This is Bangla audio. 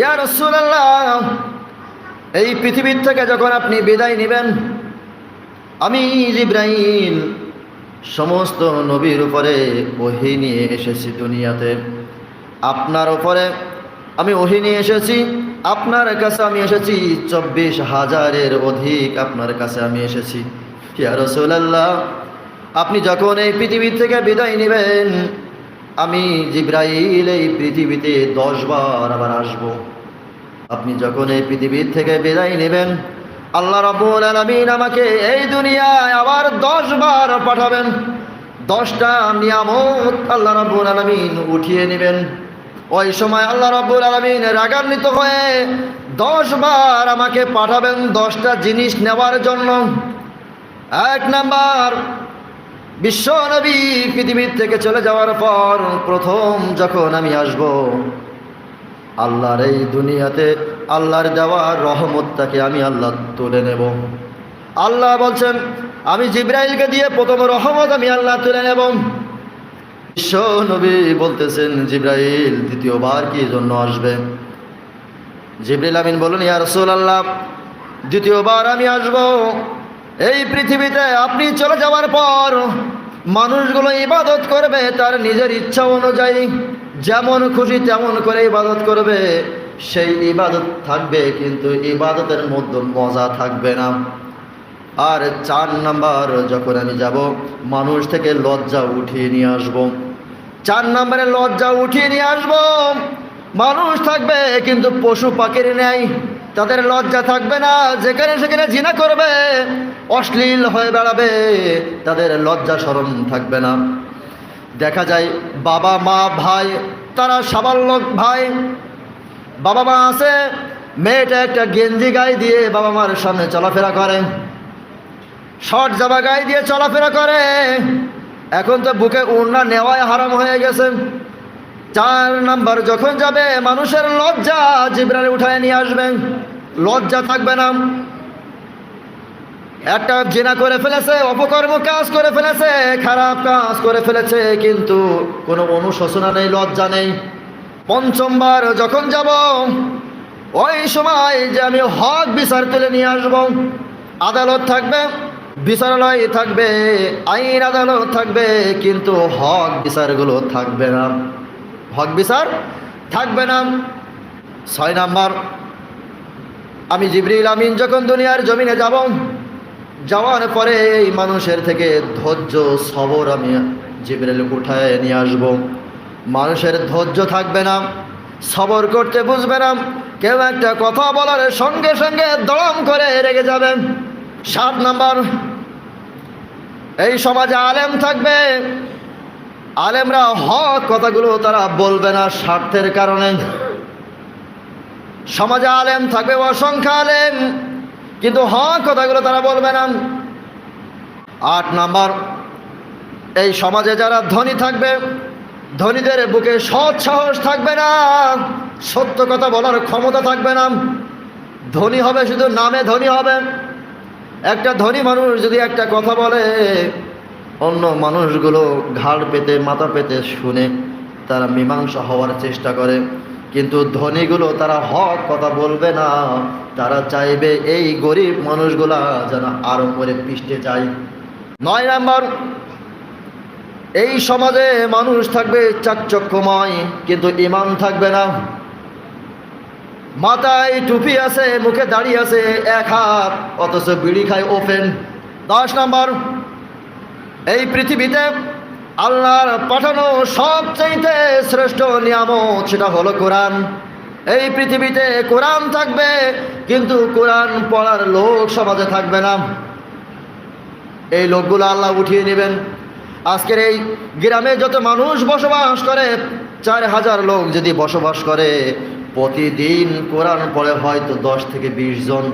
ইয়া রসুল্লাহ এই পৃথিবীর থেকে যখন আপনি বিদায় নেবেন, আমি ইব্রাহিম সমস্ত নবীর উপরে ওহি নিয়ে এসেছি দুনিয়াতে। আপনার উপরে আমি ওহি নিয়ে এসেছি, আপনার কাছে আমি এসেছি, চব্বিশ হাজারের অধিক আপনার কাছে আমি এসেছি। ইয়া আপনি যখন এই পৃথিবীর থেকে বিদায় নেবেন আমি জিব্রাইল এই পৃথিবীতে দশ বার আবার আসব। আপনি যখন এই পৃথিবীর থেকে বিদায় নেবেন, আল্লাহ রাব্বুল আলামিন আমাকে এই দুনিয়ায় আবার দশ বার পাঠাবেন। দশটা নিয়ামত আল্লাহ রাব্বুল আলামিন উঠিয়ে নেবেন। ওই সময় আল্লাহ রাব্বুল আলামিন রাগান্বিত হয়ে দশ বার আমাকে পাঠাবেন দশটা জিনিস নেওয়ার জন্য। এক নাম্বার বিশ্ব নবী পৃথিবীর থেকে চলে যাওয়ার পর প্রথম যখন আমি আসব, আল্লাহর এই দুনিয়াতে আল্লাহর দেওয়া রহমতটাকে আমি আল্লাহ তুলে নেব। আল্লাহ বলছেন, আমি জিব্রাইলকে দিয়ে প্রথম রহমত আমি আল্লাহ তুলে নেব। বিশ্ব নবী বলতেছেন, জিব্রাইল দ্বিতীয়বার কি জন্য আসবে? জিব্রাইল আমিন বলুন ইয়ারসুল আল্লাহ দ্বিতীয়বার আমি আসব। এই পৃথিবীতে আপনি চলে যাওয়ার পর মানুষগুলো ইবাদত করবে তার নিজের ইচ্ছা অনুযায়ী। যেমন খুশি তেমন করে ইবাদত করবে। সেই ইবাদত থাকবে কিন্তু ইবাদতের মধ্যে মজা থাকবে না। আর চার নাম্বার, যখন আমি যাব, মানুষ থেকে লজ্জা উঠিয়ে নিয়ে আসব। চার নাম্বারে লজ্জা উঠিয়ে নিয়ে আসব। মানুষ থাকবে কিন্তু পশু পাখির নেই তাদের লজ্জা থাকবে না, যেখানে সেখানে জিনা করবে, অশ্লীল হয়ে বেড়াবে, তাদের লজ্জা সরম থাকবে না। দেখা যায় বাবা, মা, ভাই, তারা সাবাল্যক ভাই, বাবা, মা আছে, মেয়েটা একটা গেঞ্জি গায়ে দিয়ে বাবা, মার সামনে চলাফেরা করে, শর্ট জামা গায়ে দিয়ে চলাফেরা করে, এখন তো বুকে উড়না নেওয়াই হারাম হয়ে গেছে। চার নাম্বার যখন যাবে, মানুষের লজ্জা জিব্রানে উঠায় নিয়ে আসবেন। লজ্জা থাকবে না। একটা জেনা করে ফেলেছে, অপকর্ম কাজ করে ফেলেছে, খারাপ কাজ করে ফেলেছে, কিন্তু কোনো অনুশোচনা নেই, লজ্জা নেই। পঞ্চমবার যখন যাব, ওই সময় যে আমি হক বিচার তুলে নিয়ে আসব। আদালত থাকবে, বিচারালয় থাকবে, আইন আদালত থাকবে, কিন্তু হক বিচারগুলো থাকবে না। হক বিচার থাকবে না ছয় নাম্বার। আমি জিবরিল আমিন, যখন দুনিয়ার জমিনে যাব, যাওয়ার পরে এই মানুষের থেকে ধৈর্য, সবর আমি জিবরিল উঠায় নিয়ে আসব। মানুষের ধৈর্য থাকবে না, সবর করতে বুঝবে না, কেউ একটা কথা বলার সঙ্গে সঙ্গে দড়ম করে রেগে যাবে। সাত নাম্বার, এই সমাজে আলেম থাকবে আলেমরা হক কথাগুলো তারা বলবে না স্বার্থের কারণে। সমাজে আলেম থাকবে, অসংখ্য আলেম, কিন্তু হক কথাগুলো তারা বলবে না। আট নাম্বার, এই সমাজে যারা ধনী থাকবে, ধনীদের বুকে সৎ সাহস থাকবে না, সত্য কথা বলার ক্ষমতা থাকবে না। ধনী হবে, শুধু নামে ধনী হবে। একটা ধনী মানুষ যদি একটা কথা বলে অন্য মানুষগুলো ঘাড় পেতে, মাথা পেতে শুনে তারা মীমাংসা হওয়ার চেষ্টা করে। কিন্তু ধনীগুলো তারা হক কথা বলবে না। তারা চাইবে এই গরিব মানুষগুলা যেন আরও করে পিষ্টে চায় নয় নাম্বার, এই সমাজে মানুষ থাকবে চাকচক্যময়, কিন্তু ইমান থাকবে না। মাথায় টুপি আছে, মুখে দাঁড়িয়ে আছে, এক হাত, অথচ বিড়ি খায় ওপেন। দশ নাম্বার এই পৃথিবীতে আল্লাহর পাঠানো সবচাইতে শ্রেষ্ঠ নিয়ামত সেটা হলো কোরআন। এই পৃথিবীতে কোরআন থাকবে, কিন্তু কোরআন পড়ার লোক সমাজে থাকবে না। এই লোকগুলো আল্লাহ উঠিয়ে নেবেন। আজকের এই গ্রামে যত মানুষ বসবাস করে, চার হাজার লোক যদি বসবাস করে, প্রতিদিন কোরআন পড়ে হয়তো দশ থেকে বিশ জন।